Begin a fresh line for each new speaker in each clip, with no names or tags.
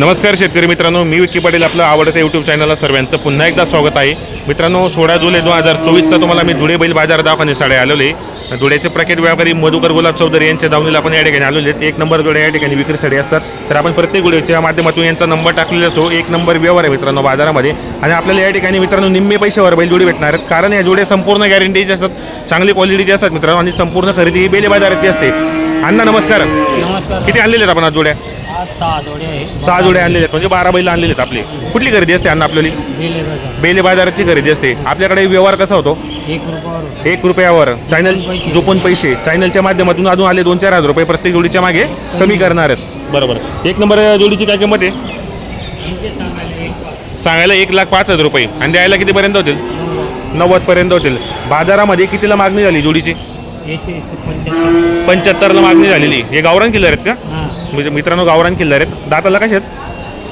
नमस्कार शेतकरी मित्रांनो मी विक्की पाटील आपलं आवडत्या यूट्यूब चॅनलला सर्वांचं पुन्हा एकदा स्वागत आहे. मित्रांनो सोळा जुलै दोन हजार चोवीसचा तुम्हाला मी धुळे बैल बाजार दवाखान्यासाठी आलेले धुळ्याचे प्रख्यात व्यापारी मधुकर गुलाब चौधरी यांच्या दावणीला आपण या ठिकाणी आलेले आहेत. एक नंबर जोड्या या ठिकाणी विक्रीसाठी असतात. तर आपण प्रत्येक व्हिडिओच्या माध्यमातून यांचा नंबर टाकलेला असो एक नंबर व्यवहार आहे मित्रांनो बाजारामध्ये. आणि आपल्याला या ठिकाणी मित्रांनो निम्मे पैशावर बैल जोडी भेटणार आहेत. कारण या जोड्या संपूर्ण गॅरंटीचे असतात चांगली क्वालिटीचे असतात मित्रांनो आणि संपूर्ण खरेदी ही बेले बाजाराची असते. अण्णा नमस्कार.
नमस्कार.
किती आणलेले आहेत आपण आज जोड्या?
सहा जोडे आहे
सहा जोडे आणलेले आहेत. म्हणजे बारा बैल आणलेले आहेत आपले. कुठली खरेदी असते अन्न आपल्याला
बेले बाजार.
बेले बाजाराची खरेदी असते. आपल्याकडे व्यवहार कसा होतो?
एक रुपयावर
एक रुपयावर. चॅनल
पैसे.
झोपून पैसे. चॅनलच्या माध्यमातून अजून आले दोन चार हजार रुपये प्रत्येक जोडीच्या मागे कमी करणार आहेत. बरोबर. एक नंबर जोडीची काय किंमत आहे?
यांचे सांगायला एक पाच.
सांगायला एक लाख पाच हजार रुपये. आणि द्यायला कितीपर्यंत होतील?
नव्वद
नव्वद पर्यंत होतील. बाजारामध्ये कितीला मागणी झाली जोडीची?
याचे पंच्याहत्तर.
पंच्याहत्तरला मागणी झालेली. हे गावरान किल्लर आहेत का?
हां.
म्हणजे मित्रांनो गावरान किल्लर आहेत. दाताला कशा आहेत?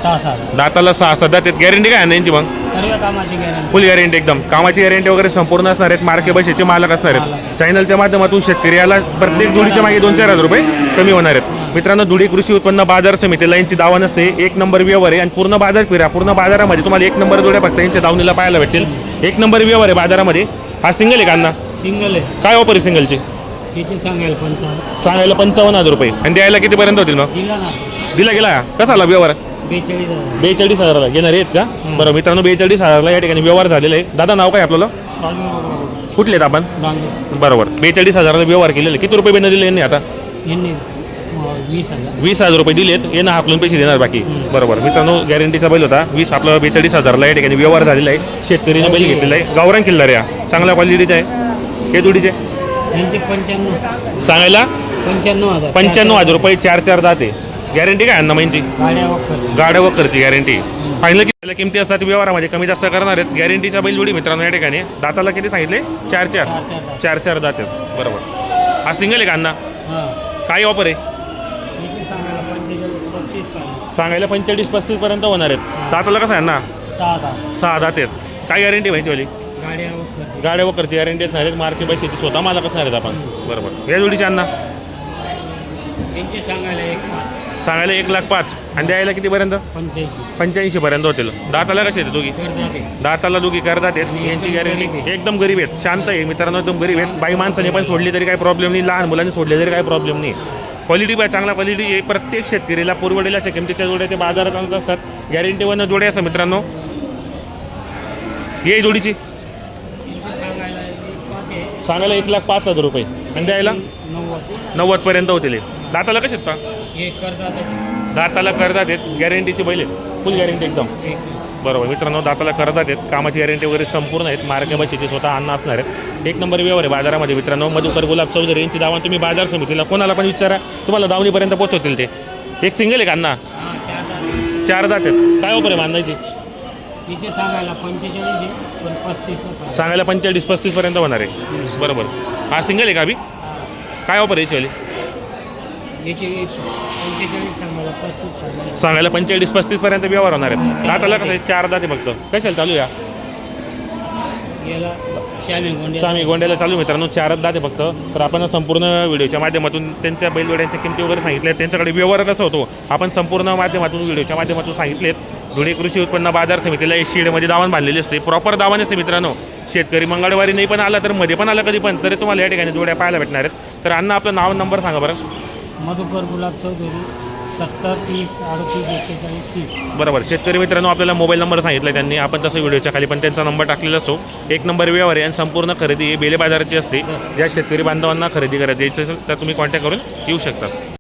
सहा सहा.
दाताला सहा सध्या त्यात गॅरंटी काय आहे यांची मग?
सर्व कामाची गॅरंटी
फुल गॅरंटी एकदम. कामाची गॅरंटी वगैरे संपूर्ण असणार आहेत. मार्के बसेचे मालक असणार आहेत. चॅनलच्या माध्यमातून शेतकरी याला प्रत्येक जोडीच्या मागे दोन चार हजार रुपये कमी होणार आहेत. मित्रांनो धुळे कृषी उत्पन्न बाजार समितीला यांची दावा नसते. एक नंबर व्यवहार आहे आणि पूर्ण बाजार फिरा. पूर्ण बाजारामध्ये तुम्हाला एक नंबर जोड्या फक्त यांच्या दावणीला पाहायला भेटतील. एक नंबर व्यवहार आहे बाजारामध्ये. हा सिंगल आहे कांदा
सिंगल आहे.
काय ऑफर आहे सिंगलची
सांगायला? पंचावन्न.
सांगायला पंचावन्न हजार रुपये. आणि द्यायला कितीपर्यंत होतील मग?
दिला ना.
दिला गेला? कसा आला व्यवहार?
बेचाळीस हजार.
बेचाळीस हजाराला. घेणार आहेत का? बरं मित्रांनो बेचाळीस हजारला या ठिकाणी व्यवहार झालेला आहे. दादा नाव काय आपल्याला? कुठले आहेत आपण?
डांगे
बरोबर. बेचाळीस हजाराचा व्यवहार केलेले. किती रुपये बिना दिले यांनी आता?
यांनी अं, वीस हजार.
वीस हजार रुपये दिलेत. यांना हाकलून पैसे देणार बाकी. बरोबर. मित्रांनो गॅरंटीचा बैल होता. वीस आपला बेचाळीस हजारला या ठिकाणी व्यवहार झालेला आहे. शेतकरीने बैल घेतलेला आहे. गावरान किल्लार या. चांगल्या क्वालिटीचा आहे. हे जोडीचे
यांचे पंच्याण्णव.
सांगायला?
पंच्याण्णव हजार.
पंच्याण्णव हजार रुपये चार चार दाते. गॅरंटी काय अण्णा महिनची
गाड्या वखर
गाड्या वक्करची गॅरंटी फायनल किती किमती असतात? व्यवहारामध्ये कमी जास्त करणार आहेत. गॅरंटीच्या बैल जोडी मित्रांनो या ठिकाणी. दाताला किती सांगितले? चार चार.
चार चार दात.
दाते. बरोबर. हा सिंगल आहे का अण्णा? काय ऑफर आहे?
सांगायला? पंचेचाळीस पस्तीस
पर्यंत. होणार आहेत. दाताला कसं आहे ना
सहा
दात. आहेत. काय गॅरंटी व्हायची वाली?
गाड्या
वकरची गॅरंटी असणार आहेत मार्के पैशाची स्वतः मालक असणार आहेत आपण. बरोबर. या जोडीचे अण्णा.
यांचे सांगायला एक पाच.
सांगायला एक लाख पाच. आणि द्यायला कितीपर्यंत?
पंच्याऐंशी.
पंच्याऐंशी पर्यंत होतील दाताला कसे आहेत दोघी? दाताला दोघी करतात आहेत. यांची गॅरंटी एकदम गरीब आहेत. शांत आहे. मित्रांनो एकदम गरीब आहेत. बाई माणसाने पण सोडली तरी काही प्रॉब्लेम नाही. लहान मुलांनी सोडले तरी काही प्रॉब्लेम नाही. क्वालिटी पाहिजे चांगला क्वालिटी हे प्रत्येक शेतकरीला पुरवडेल्या अशा किमतीच्या जोड्या ते बाजारात आणत असतात. गॅरंटीवरनं जोड्या असतात मित्रांनो. ये जोडीची
यांचे सांगायला एक पाच आहे
सांगायला एक लाख पाच हजार रुपये. आणि द्यायला?
नव्वद.
नव्वदपर्यंत होतील. दाताला कसे
आहे.
दाताला करतात आहेत. गॅरंटीची बैल आहेत. फुल गॅरंटी एकदम.
एक.
बरोबर. मित्रांनो दाताला करतात आहेत. कामाची गॅरंटी वगैरे संपूर्ण आहेत. मार्के बशीचे स्वतः अन्न असणार आहेत. एक नंबर व्यवहार आहे बाजारामध्ये मित्रांनो. मधुकर गुलाब चौधरी यांची दावा तुम्ही बाजार समितीला कोणाला पण विचारा. तुम्हाला दावणीपर्यंत पोहोचवतील ते. एक सिंगल आहे का अण्णा?
हां चार दात
दात आहेत. काय ऑफर आहे बांधायची
सांगायला पंचेचाळीस आहे पण पस्तीस
सांगायला पंचेचाळीस पस्तीसपर्यंत होणार आहे. बरोबर. हा सिंगल आहे का अभि? काय ऑफर आहे याची वाली
याचे पंचेचाळीस सांगायला पस्तीस
सांगायला पंचेचाळीस पस्तीसपर्यंत व्यवहार होणार आहेत. दाताला कसं आहे? चार दात आहे फक्त. कशाला चालू या स्वामी गोंड्याला चालू आहे मित्रांनो चारच दाते फक्त. तर आपण संपूर्ण व्हिडिओच्या माध्यमातून त्यांच्या बैलवड्यांच्या किमती वगैरे सांगितल्या त्यांच्याकडे व्यवहार कसा होतो? आपण संपूर्ण माध्यमातून व्हिडिओच्या माध्यमातून सांगितलेत. धुळे कृषी उत्पन्न बाजार समितीला एक शेडमध्ये दावण बांधलेली असते. प्रॉपर दावण असते मित्रांनो शेतकरी मंगळवारी नाही पण आला तर मध्ये पण आला कधी पण तरी तुम्हाला या ठिकाणी जोड्या पाहायला भेटणार आहेत. तर अण्णा आपलं नाव नंबर सांगा बरं.
मधुकर गुलाब चौधरी सत्तर तीस अडतीस एक्केचाळीस तीस.
बरोबर. शेतकरी मित्रांनो आपल्याला मोबाईल नंबर सांगितला त्यांनी. आपण तसं व्हिडिओच्या खाली पण त्यांचा नंबर टाकलेला असो एक नंबर व्यवहार आहे आणि संपूर्ण खरेदी ही बेले बाजाराची असते. ज्या शेतकरी बांधवांना खरेदी करायची असेल तर तुम्ही कॉन्टॅक्ट करून येऊ शकता.